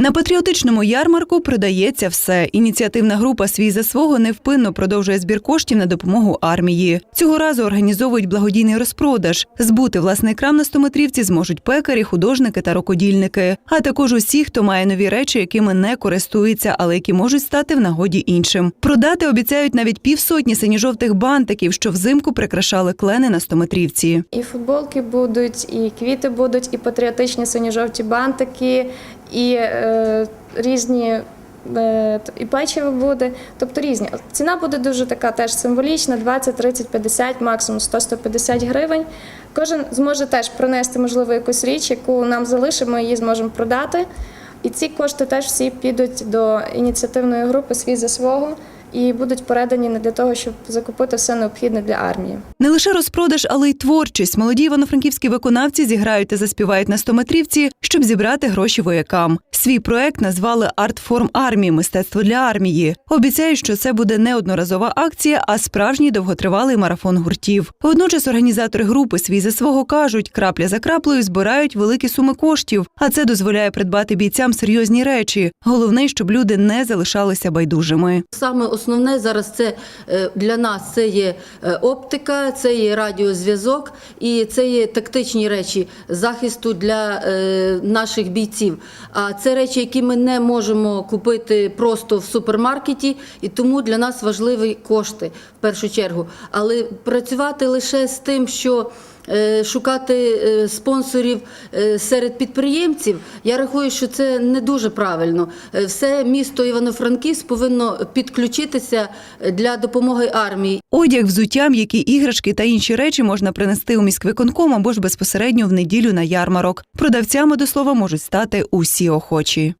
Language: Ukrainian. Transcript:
На патріотичному ярмарку продається все. Ініціативна група свій за свого невпинно продовжує збір коштів на допомогу армії. Цього разу організовують благодійний розпродаж. Збути власний крам на стометрівці зможуть пекарі, художники та рукодільники, а також усі, хто має нові речі, якими не користується, але які можуть стати в нагоді іншим. Продати обіцяють навіть півсотні синьо-жовтих бантиків, що взимку прикрашали клени на стометрівці. І футболки будуть, і квіти будуть, і патріотичні синьо-жовті бантики, і е, різні. е, І печиво буде, тобто різні. Ціна буде дуже така теж символічна: 20, 30, 50, максимум 100-150 гривень. Кожен зможе теж принести, можливо, якусь річ, яку нам залишимо, її зможемо продати. І ці кошти теж всі підуть до ініціативної групи свій за свого і будуть передані не для того, щоб закупити все необхідне для армії. Не лише розпродаж, але й творчість. Молоді івано-франківські виконавці зіграють та заспівають на стометрівці, щоб зібрати гроші воякам. Свій проект назвали Артформ армії мистецтво для армії. Обіцяють, що це буде не одноразова акція, а справжній довготривалий марафон гуртів. Водночас організатори групи свій за свого кажуть, крапля за краплею збирають великі суми коштів, а це дозволяє придбати бійцям серйозні речі. Головне, щоб люди не залишалися байдужими. Саме основне зараз це е, для нас це є е, оптика, це є радіозв'язок і це є тактичні речі захисту для е, наших бійців. А це речі, які ми не можемо купити просто в супермаркеті, і тому для нас важливі кошти в першу чергу. Але працювати лише з тим, що Шукати е, спонсорів е, серед підприємців, я рахую, що це не дуже правильно. Е, Все місто Івано-Франківськ повинно підключитися для допомоги армії. Одяг, взуття, м'які іграшки та інші речі можна принести у міськвиконком або ж безпосередньо в неділю на ярмарок. Продавцями до слова можуть стати усі охочі.